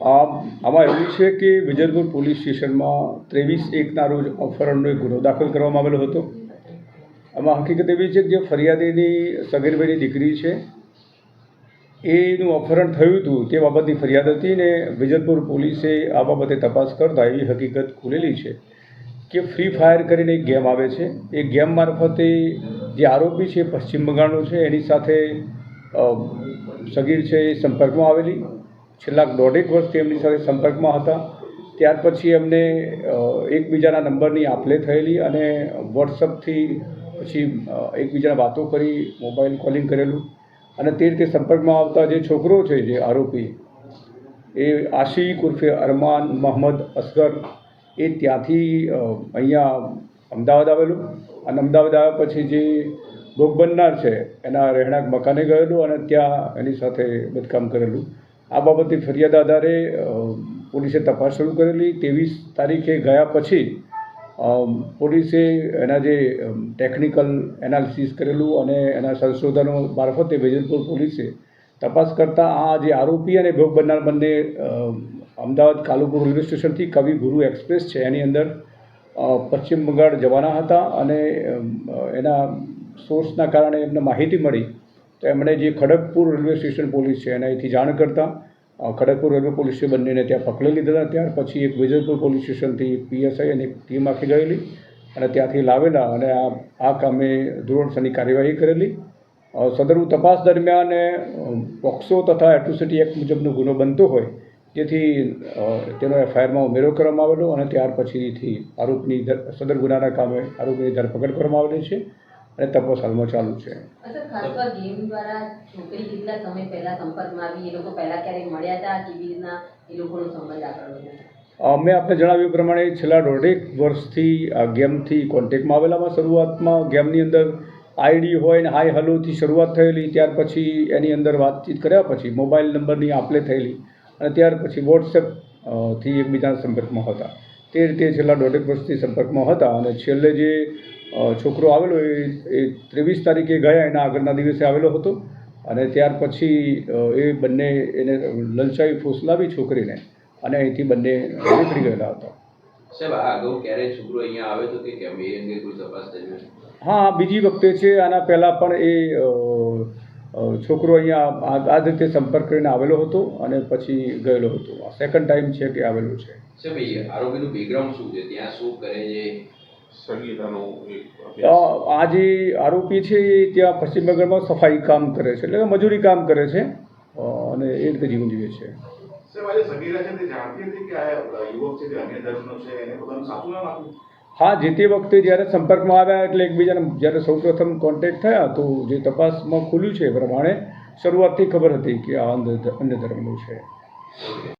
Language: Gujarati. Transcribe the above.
આમાં એવું છે કે વિજયપુર પોલીસ સ્ટેશનમાં ત્રેવીસ એકના રોજ અપહરણનો એક ગુનો દાખલ કરવામાં આવેલો હતો. આમાં હકીકત એવી છે કે જે ફરિયાદીની સગીરભાઈની દીકરી છે, એનું અપહરણ થયું હતું તે બાબતની ફરિયાદ હતી ને વિજયપુર પોલીસે આ બાબતે તપાસ કરતા એવી હકીકત ખુલેલી છે કે ફ્રી ફાયર કરીને એક ગેમ આવે છે. એ ગેમ મારફતે જે આરોપી છે પશ્ચિમ બંગાળનો છે, એની સાથે સગીર છે એ સંપર્કમાં આવેલી. છેલ્લા દોઢેક વર્ષથી એમની સાથે સંપર્કમાં હતા. ત્યાર પછી એમને એકબીજાના નંબરની આપલે થયેલી અને વોટ્સઅપથી પછી એકબીજાને વાતો કરી, મોબાઈલ કોલિંગ કરેલું. અને તે રીતે સંપર્કમાં આવતા જે છોકરો છે, જે આરોપી, એ આશિક ઉર્ફે અરમાન મોહમ્મદ અસગર, એ ત્યાંથી અહીંયા અમદાવાદ આવેલું. અને અમદાવાદ આવ્યા પછી જે ભોગ બનનાર છે, એના રહેણાંક મકાને ગયેલું અને ત્યાં એની સાથે બદકામ કરેલું. આ બાબતે ફરિયાદ આધારે પોલીસે તપાસ શરૂ કરેલી. ત્રેવીસ તારીખે ગયા પછી પોલીસે એના જે ટેકનિકલ એનાલિસિસ કરેલું અને એના સંશોધનો મારફતે વેજલપુર પોલીસે તપાસ કરતાં આ જે આરોપી અને ભોગ બનનાર બંને અમદાવાદ કાલુપુર રેલવે સ્ટેશનથી કવિ ગુરુ એક્સપ્રેસ છે. એની અંદર પશ્ચિમ બંગાળ જવાના હતા અને એના સોર્સના કારણે એમને માહિતી મળી તો એમણે જે ખડગપુર રેલવે સ્ટેશન પોલીસ છે, એના અહીંથી જાણ કરતાં ખડગપુર રેલવે પોલીસે બંનેને ત્યાં પકડી લીધા ત્યાર પછી એક વિજયપુર પોલીસ સ્ટેશનથી પીએસઆઈ અને ટીમ આખી ગયેલી અને ત્યાંથી લાવેલા અને આ આ કામે ધોરણસરની કાર્યવાહી કરેલી. સદરુ તપાસ દરમિયાન પોક્સો તથા એટ્રોસિટી એક્ટ મુજબનો ગુનો બનતો હોય, જેથી તેનો એફઆઈઆરમાં ઉમેરો કરવામાં આવેલો અને ત્યાર પછીથી આરોપની સદર ગુનાના કામે આરોપીની ધરપકડ કરવામાં આવેલી છે. અને તપાસ હાલમાં ચાલુ છે. મેં આપને જણાવ્યું પ્રમાણે છેલ્લા દોઢેક વર્ષથી આ ગેમથી કોન્ટેક્ટમાં આવેલામાં શરૂઆતમાં ગેમની અંદર આઈડી હોય ને હાય હલોથી શરૂઆત થયેલી ત્યાર પછી એની અંદર વાતચીત કર્યા પછી મોબાઈલ નંબરની આપલે થયેલી અને ત્યાર પછી વોટ્સએપથી એકબીજાના સંપર્કમાં હતા. તે રીતે છેલ્લા દોઢેક વર્ષથી સંપર્કમાં હતા અને છેલ્લે જે છોકરો આવેલો એ એ ત્રેવીસ તારીખે ગયા એના આગળના દિવસે આવેલો હતો અને ત્યાર પછી એ બંને એને લલચાઈ ફૂસલાવી છોકરીને અને અહીંથી બંને નીકળી ગયેલા હતા. સાહેબ આ અગાઉ ક્યારે છોકરો અહીંયા આવે તો કે કેમ? એ અંગે કોઈ તપાસ થઈ હા બીજી વખતે છે. આના પહેલાં પણ એ છોકરો અહીંયા આ રીતે સંપર્ક કરીને આવેલો હતો અને પછી ગયેલો હતો. આ સેકન્ડ ટાઈમ છે કે આવેલો છે. સાહેબ એ આરોપીનું બેકગ્રાઉન્ડ શું છે? ત્યાં શું કરે છે? સંગીતાનો એક અ, અભ્યાસ આ જે આરોપી છે એ ત્યાં પશ્ચિમ બંગાળમાં સફાઈ કામ કરે છે એટલે મજૂરી કામ કરે છે અને એ રીતે જીવન જીવે છે. આજે સગીરા છે તે જાણતી હતી કે આ યુવક છે તે અન્ય ધર્મનો છે એને પોતાનું સાચું નામ આપ્યું? હા, જે તે વખતે જ્યારે સંપર્કમાં આવ્યા એટલે એકબીજાને જ્યારે સૌપ્રથમ કોન્ટેક્ટ થયા તો જે તપાસમાં ખુલ્યું છે એ પ્રમાણે શરૂઆતથી ખબર હતી કે આ અંધ અન્ય ધર્મનું છે.